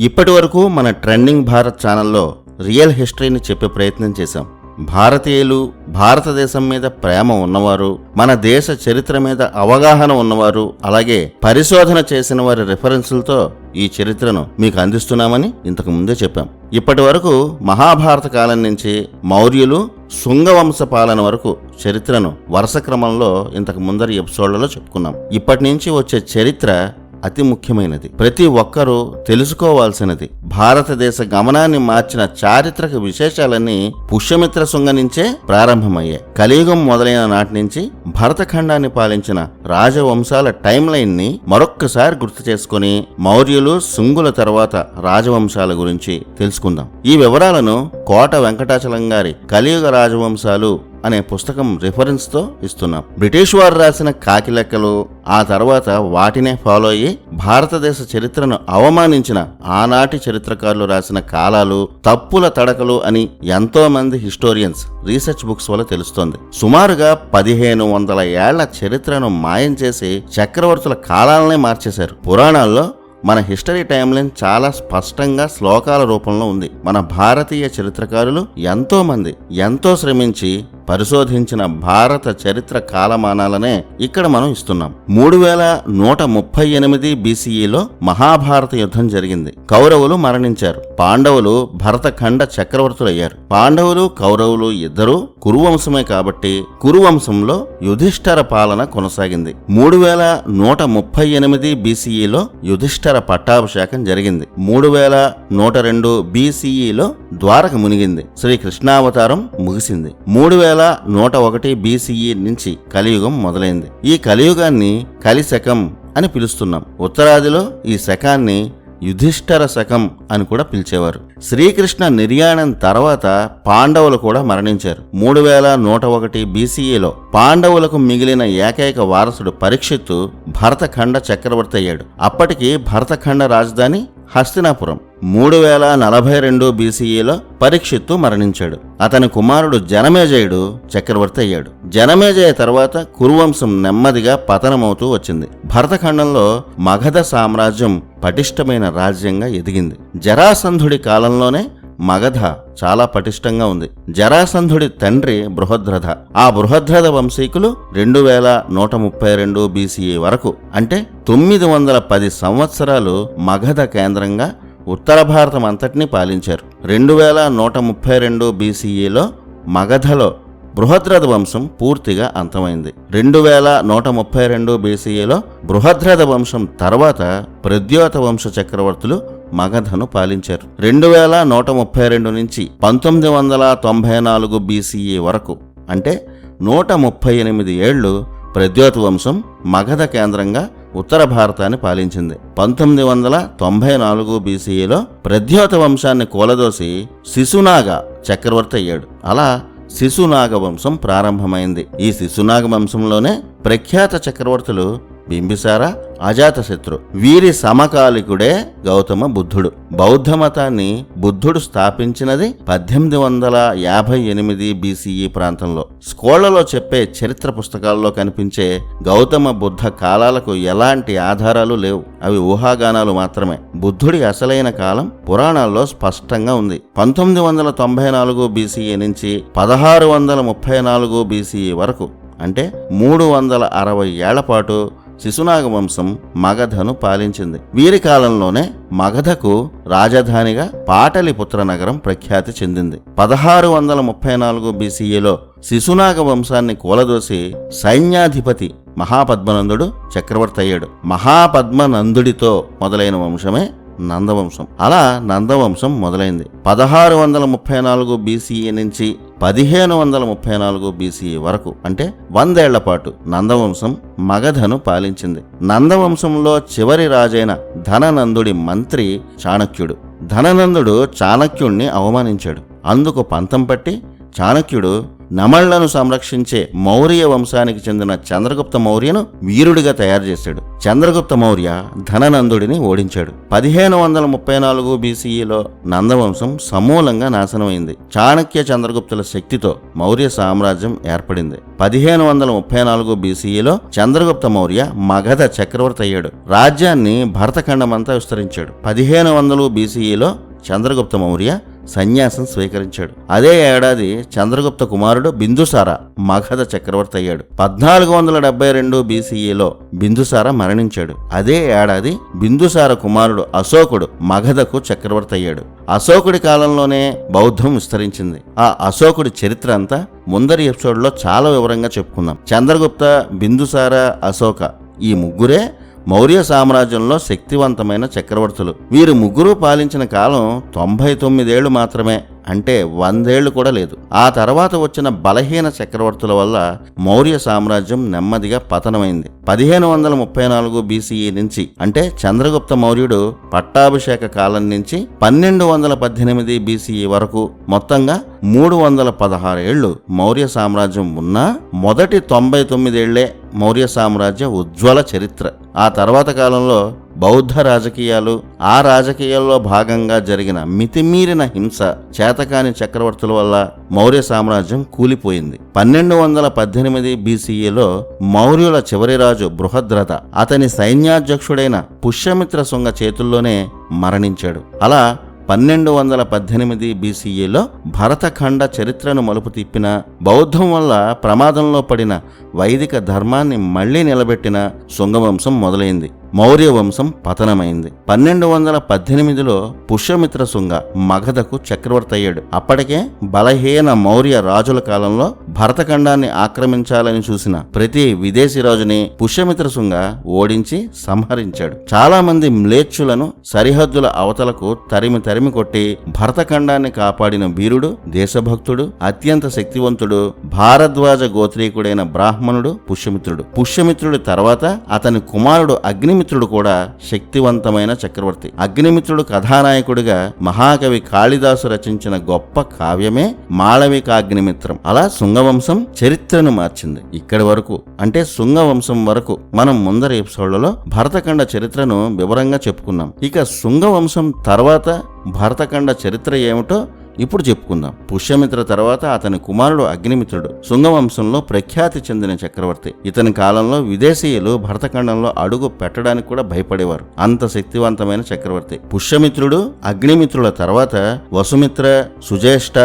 ఇప్పటి వరకు మన ట్రెండింగ్ భారత్ ఛానల్లో రియల్ హిస్టరీని చెప్పే ప్రయత్నం చేశాం. భారతీయులు భారతదేశం మీద ప్రేమ ఉన్నవారు మన దేశ చరిత్ర మీద అవగాహన ఉన్నవారు అలాగే పరిశోధన చేసిన వారి రిఫరెన్సులతో ఈ చరిత్రను మీకు అందిస్తున్నామని ఇంతకు ముందే చెప్పాం. ఇప్పటి వరకు మహాభారత కాలం నుంచి మౌర్యులు శృంగవంశ పాలన వరకు చరిత్రను వరుస క్రమంలో ఇంతకు ముందరి ఎపిసోడ్లలో చెప్పుకున్నాం. ఇప్పటి నుంచి వచ్చే చరిత్ర అతి ముఖ్యమైనది. ప్రతి ఒక్కరూ తెలుసుకోవాల్సినది. భారతదేశ గమనాన్ని మార్చిన చారిత్రక విశేషాలన్నీ పుష్యమిత్ర శృంగ నుంచే ప్రారంభమయ్యాయి. కలియుగం మొదలైన నాటి నుంచి భరతఖండాన్ని పాలించిన రాజవంశాల టైం లైన్ని మరొక్కసారి గుర్తు చేసుకుని మౌర్యులు శుంగుల తర్వాత రాజవంశాల గురించి తెలుసుకుందాం. ఈ వివరాలను కోట వెంకటాచలం గారి కలియుగ రాజవంశాలు అనే పుస్తకం రిఫరెన్స్తో ఇస్తున్నాం. బ్రిటిష్ వారు రాసిన కాకి లెక్కలు ఆ తర్వాత వాటినే ఫాలో అయ్యి భారతదేశ చరిత్రను అవమానించిన ఆనాటి చరిత్రకారులు రాసిన కాలాలు తప్పుల తడకలు అని ఎంతో మంది హిస్టోరియన్స్ రీసెర్చ్ బుక్స్ వల్ల తెలుస్తోంది. సుమారుగా పదిహేను వందల ఏళ్ళ చరిత్రను మాయం చేసి చక్రవర్తుల కాలాలనే మార్చేశారు. పురాణాల్లో మన హిస్టరీ టైమ్లైన్ చాలా స్పష్టంగా శ్లోకాల రూపంలో ఉంది. మన భారతీయ చరిత్రకారులు ఎంతో మంది ఎంతో శ్రమించి పరిశోధించిన భారత చరిత్ర కాలమానాలనే ఇక్కడ మనం ఇస్తున్నాం. మూడు వేల నూట ముప్పై ఎనిమిది బీసీఈలో మహాభారత యుద్ధం జరిగింది. కౌరవులు మరణించారు. పాండవులు భరతఖండ చక్రవర్తులయ్యారు. పాండవులు కౌరవులు ఇద్దరూ కురువంశమే కాబట్టి కురువంశంలో యుధిష్ఠర పాలన కొనసాగింది. మూడు వేల నూట ముప్పై ఎనిమిది బీసీఈలో యుధిష్ఠ అక్షర పట్టాభిషేకం జరిగింది. మూడు వేల నూట రెండు బీసీఈలో ద్వారక మునిగింది. శ్రీ కృష్ణావతారం ముగిసింది. మూడు వేల నూట ఒకటి బీసీఈ నుంచి కలియుగం మొదలైంది. ఈ కలియుగాన్ని కలిశకం అని పిలుస్తున్నాం. ఉత్తరాదిలో ఈ శకాన్ని యుధిష్ఠర శకం అని కూడా పిలిచేవారు. శ్రీకృష్ణ నిర్యాణం తర్వాత పాండవులు కూడా మరణించారు. మూడు వేల నూట ఒకటి బీసీఏలో పాండవులకు మిగిలిన ఏకైక వారసుడు పరీక్షిత్తు భరతఖండ చక్రవర్తి అయ్యాడు. అప్పటికి భరతఖండ రాజధాని హస్తినాపురం మూడు వేల నలభై రెండు బీసీఈలో పరీక్షిత్తు మరణించాడు. అతని కుమారుడు జనమేజయుడు చక్రవర్తి అయ్యాడు. జనమేజయ తర్వాత కురువంశం నెమ్మదిగా పతనమవుతూ వచ్చింది. భరతఖండంలో మగధ సామ్రాజ్యం పటిష్టమైన రాజ్యంగా ఎదిగింది. జరాసంధుడి కాలంలోనే మగధ చాలా పటిష్టంగా ఉంది. జరాసంధుడి తండ్రి బృహద్రథ. ఆ బృహద్రథ వంశీకులు రెండు వేల నూట ముప్పై రెండు బీసీఈ వరకు అంటే తొమ్మిది వందల పది సంవత్సరాలు మగధ కేంద్రంగా ఉత్తర భారతం అంతటినీ పాలించారు. రెండు వేల నూట ముప్పై రెండు బీసీఈలో మగధలో బృహద్రథ వంశం పూర్తిగా అంతమైంది. రెండు వేల నూట ముప్పై రెండు బీసీఏలో బృహద్రథ వంశం తర్వాత ప్రద్యోత వంశ చక్రవర్తులు మగధను పాలించారు. రెండు వేల నూట ముప్పై రెండు నుంచి పంతొమ్మిది వందల తొంభై నాలుగు బీసీఈ వరకు అంటే నూట ముప్పై ఎనిమిది ఏళ్ళు ప్రద్యోత వంశం మగధ కేంద్రంగా ఉత్తర భారతాన్ని పాలించింది. పంతొమ్మిది వందల తొంభై నాలుగు బీసీఈలో ప్రద్యోత వంశాన్ని కూలదోసి శిశునాగ చక్రవర్తి అయ్యాడు. అలా శిశునాగ వంశం ప్రారంభమైంది. ఈ శిశునాగ వంశంలోనే ప్రఖ్యాత చక్రవర్తులు బింబిసార అజాతశత్రు వీరి సమకాలికుడే గౌతమ బుద్ధుడు. బౌద్ధ మతాన్ని బుద్ధుడు స్థాపించినది పద్దెనిమిది వందల యాభై ఎనిమిది బీసీఈ ప్రాంతంలో. స్కూళ్ళలో చెప్పే చరిత్ర పుస్తకాల్లో కనిపించే గౌతమ బుద్ధ కాలాలకు ఎలాంటి ఆధారాలు లేవు. అవి ఊహాగానాలు మాత్రమే. బుద్ధుడి అసలైన కాలం పురాణాల్లో స్పష్టంగా ఉంది. పంతొమ్మిది వందల తొంభై నాలుగు బీసీఈ నుంచి పదహారు వందల ముప్పై నాలుగు బీసీఈ వరకు అంటే మూడు వందల అరవై ఏళ్ళ పాటు శిశునాగ వంశం మగధను పాలించింది. వీరి కాలంలోనే మగధకు రాజధానిగా పాటలిపుత్ర నగరం ప్రఖ్యాతి చెందింది. పదహారు వందల ముప్పై నాలుగు బీసీఈలో శిశునాగ వంశాన్ని కూలదోసి సైన్యాధిపతి మహాపద్మనందుడు చక్రవర్తి అయ్యాడు. మహాపద్మనందుడితో మొదలైన వంశమే నందవంశం. అలా నందవంశం మొదలైంది. పదహారు వందల ముప్పై నాలుగు బీసీఈ నుంచి పదిహేను వందల ముప్పై నాలుగు బీసీఈ వరకు అంటే వందేళ్ళ పాటు నందవంశం మగధను పాలించింది. నందవంశంలో చివరి రాజైన ధననందుడి మంత్రి చాణక్యుడు. ధననందుడు చాణక్యుణ్ణి అవమానించాడు. అందుకు పంతం పట్టి చాణక్యుడు నమళ్ళను సంరక్షించే మౌర్య వంశానికి చెందిన చంద్రగుప్త మౌర్యను వీరుడిగా తయారు చేశాడు. చంద్రగుప్త మౌర్య ధననందుడిని ఓడించాడు. పదిహేను వందల ముప్పై నాలుగు బీసీఈలో నందవంశం సమూలంగా నాశనమైంది. చాణక్య చంద్రగుప్తుల శక్తితో మౌర్య సామ్రాజ్యం ఏర్పడింది. పదిహేను వందల ముప్పై నాలుగు బీసీఈలో చంద్రగుప్త మౌర్య మగధ చక్రవర్తి అయ్యాడు. రాజ్యాన్ని భరతఖండమంతా విస్తరించాడు. పదిహేను వందలు బీసీఈలో చంద్రగుప్త మౌర్య సన్యాసం స్వీకరించాడు. అదే ఏడాది చంద్రగుప్త కుమారుడు బిందుసార మగధ చక్రవర్తి అయ్యాడు. పద్నాలుగు వందల డెబ్బై రెండు బీసీఈలో బిందుసార మరణించాడు. అదే ఏడాది బిందుసార కుమారుడు అశోకుడు మగధకు చక్రవర్తి అయ్యాడు. అశోకుడి కాలంలోనే బౌద్ధం విస్తరించింది. ఆ అశోకుడి చరిత్ర అంతా ముందరి ఎపిసోడ్లో చాలా వివరంగా చెప్పుకుందాం. చంద్రగుప్త బిందుసార అశోక ఈ ముగ్గురే మౌర్య సామ్రాజ్యంలో శక్తివంతమైన చక్రవర్తులు. వీరు ముగ్గురు పాలించిన కాలం తొంభై తొమ్మిదేళ్ళు మాత్రమే అంటే వందేళ్ళు కూడా లేదు. ఆ తర్వాత వచ్చిన బలహీన చక్రవర్తుల వల్ల మౌర్య సామ్రాజ్యం నెమ్మదిగా పతనమైంది. పదిహేను వందల ముప్పై నాలుగు బీసీఈ నుంచి అంటే చంద్రగుప్త మౌర్యుడు పట్టాభిషేక కాలం నుంచి పన్నెండు వందల పద్దెనిమిది బీసీఈ వరకు మొత్తంగా మూడు వందల పదహారు ఏళ్ళు మౌర్య సామ్రాజ్యం ఉన్నా మొదటి తొంభై తొమ్మిదేళ్ళే మౌర్య సామ్రాజ్య ఉజ్వల చరిత్ర. ఆ తర్వాత కాలంలో బౌద్ధ రాజకీయాలు ఆ రాజకీయాల్లో భాగంగా జరిగిన మితిమీరిన హింస చేతకాని చక్రవర్తుల వల్ల మౌర్య సామ్రాజ్యం కూలిపోయింది. పన్నెండు వందల పద్దెనిమిది బీసీఈలో మౌర్యుల చివరి రాజు బృహద్రథ అతని సైన్యాధ్యక్షుడైన పుష్యమిత్ర శృంగ చేతుల్లోనే మరణించాడు. అలా పన్నెండు వందల పద్దెనిమిది బీసీఈలో భరతఖండ చరిత్రను మలుపు తిప్పిన బౌద్ధం వల్ల ప్రమాదంలో పడిన వైదిక ధర్మాన్ని మళ్ళీ నిలబెట్టిన శృంగవంశం మొదలైంది. మౌర్య వంశం పతనమైంది. పన్నెండు వందల పద్దెనిమిదిలో పుష్యమిత్ర శృంగ మగధకు చక్రవర్తి అయ్యాడు అప్పటికే బలహీన మౌర్య రాజుల కాలంలో భరతఖండాన్ని ఆక్రమించాలని చూసిన ప్రతి విదేశీ రాజుని పుష్యమిత్ర శృంగ ఓడించి సంహరించాడు. చాలా మంది మ్లేచ్చులను సరిహద్దుల అవతలకు తరిమి తరిమి కొట్టి భరతఖండాన్ని కాపాడిన వీరుడు దేశభక్తుడు అత్యంత శక్తివంతుడు భారద్వాజ గోత్రీకుడైన బ్రాహ్మణుడు పుష్యమిత్రుడు. పుష్యమిత్రుడి తర్వాత అతని కుమారుడు అగ్ని అగ్నిమిత్రుడు కూడా శక్తివంతమైన చక్రవర్తి. అగ్నిమిత్రుడు కథానాయకుడిగా మహాకవి కాళిదాసు రచించిన గొప్ప కావ్యమే మాళవికాగ్నిమిత్రం. అలా శృంగవంశం చరిత్రను మార్చింది. ఇక్కడి వరకు అంటే శృంగవంశం వరకు మనం ముందర ఎపిసోడ్లలో భరతఖండ చరిత్రను వివరంగా చెప్పుకున్నాం. ఇక శృంగవంశం తర్వాత భరతఖండ చరిత్ర ఏమిటో ఇప్పుడు చెప్పుకుందాం. పుష్యమిత్ర తర్వాత అతని కుమారుడు అగ్నిమిత్రుడు శృంగవంశంలో ప్రఖ్యాతి చెందిన చక్రవర్తి. ఇతని కాలంలో విదేశీయులు భరతఖండంలో అడుగు పెట్టడానికి కూడా భయపడేవారు. అంత శక్తివంతమైన చక్రవర్తి. పుష్యమిత్రుడు అగ్నిమిత్రుల తర్వాత వసుమిత్ర సుజేష్ట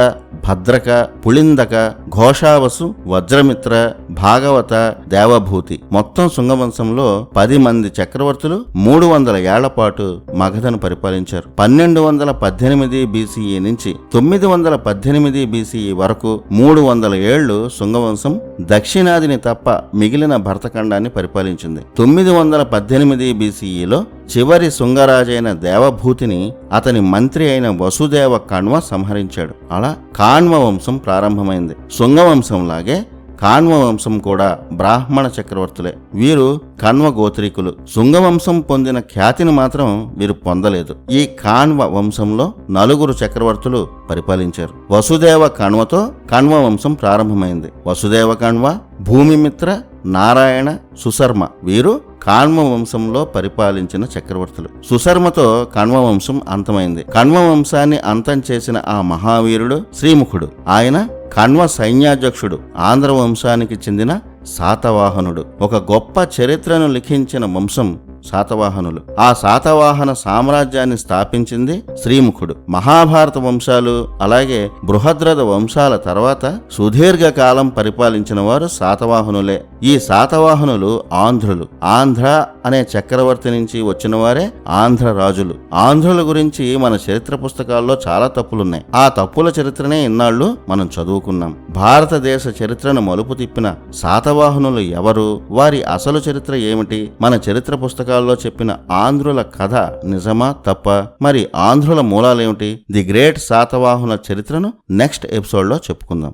భద్రక పుళిందక ఘోషావసు వజ్రమిత్ర భాగవత దేవభూతి. మొత్తం శృంగవంశంలో పది మంది చక్రవర్తులు మూడు వందల ఏళ్ళ పాటు మగధను పరిపాలించారు. పన్నెండు వందల పద్దెనిమిది బీసీఈ నుంచి తొమ్మిది వందల పద్దెనిమిది బీసీఈ వరకు మూడు వందల ఏళ్ళు శృంగవంశం దక్షిణాదిని తప్ప మిగిలిన భరతఖండాన్ని పరిపాలించింది. తొమ్మిది వందల పద్దెనిమిది బీసీఈలో చివరి శృంగరాజైన దేవభూతిని అతని మంత్రి అయిన వసుదేవ కణ్వ సంహరించాడు. అలా కాణ్వ వంశం ప్రారంభమైంది. శృంగవంశంలాగే కాణ్వ వంశం కూడా బ్రాహ్మణ చక్రవర్తులే. వీరు కణ్వ గోత్రీకులు. శృంగవంశం పొందిన ఖ్యాతిని మాత్రం వీరు పొందలేదు. ఈ కాణ్వ వంశంలో నలుగురు చక్రవర్తులు పరిపాలించారు. వసుదేవ కణ్వతో కణ్వ వంశం ప్రారంభమైంది. వసుదేవ కణ్వ భూమిమిత్ర నారాయణ సుశర్మ వీరు కాణ్వ వంశంలో పరిపాలించిన చక్రవర్తులు. సుశర్మతో కణ్వ వంశం అంతమైంది. కణ్వ వంశాన్ని అంతం చేసిన ఆ మహావీరుడు శ్రీముఖుడు. ఆయన కణ్వ సైన్యాధ్యక్షుడు ఆంధ్ర వంశానికి చెందిన శాతవాహనుడు. ఒక గొప్ప చరిత్రను లిఖించిన వంశం శాతవాహనులు. ఆ శాతవాహన సామ్రాజ్యాన్ని స్థాపించింది శ్రీముఖుడు. మహాభారత వంశాలు అలాగే బృహద్రథ వంశాల తర్వాత సుదీర్ఘ కాలం పరిపాలించిన వారు శాతవాహనులే. ఈ శాతవాహనులు ఆంధ్రులు. ఆంధ్ర అనే చక్రవర్తి నుంచి వచ్చిన వారే ఆంధ్ర రాజులు. ఆంధ్రుల గురించి మన చరిత్ర పుస్తకాల్లో చాలా తప్పులున్నాయి. ఆ తప్పుల చరిత్రనే ఇన్నాళ్ళు మనం చదువుకున్నాం. భారతదేశ చరిత్రను మలుపు తిప్పిన శాతవాహనులు ఎవరు? వారి అసలు చరిత్ర ఏమిటి? మన చరిత్ర పుస్తకాల్లో చెప్పిన ఆంధ్రుల కథ నిజమా తప్ప? మరి ఆంధ్రుల మూలాలేమిటి? ది గ్రేట్ శాతవాహనుల చరిత్రను నెక్స్ట్ ఎపిసోడ్లో చెప్పుకుందాం.